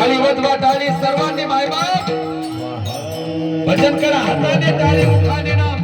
ताली वजवा ताली सर्वांनी मायबाप. भजन करा हाताने ताली उठा नाम.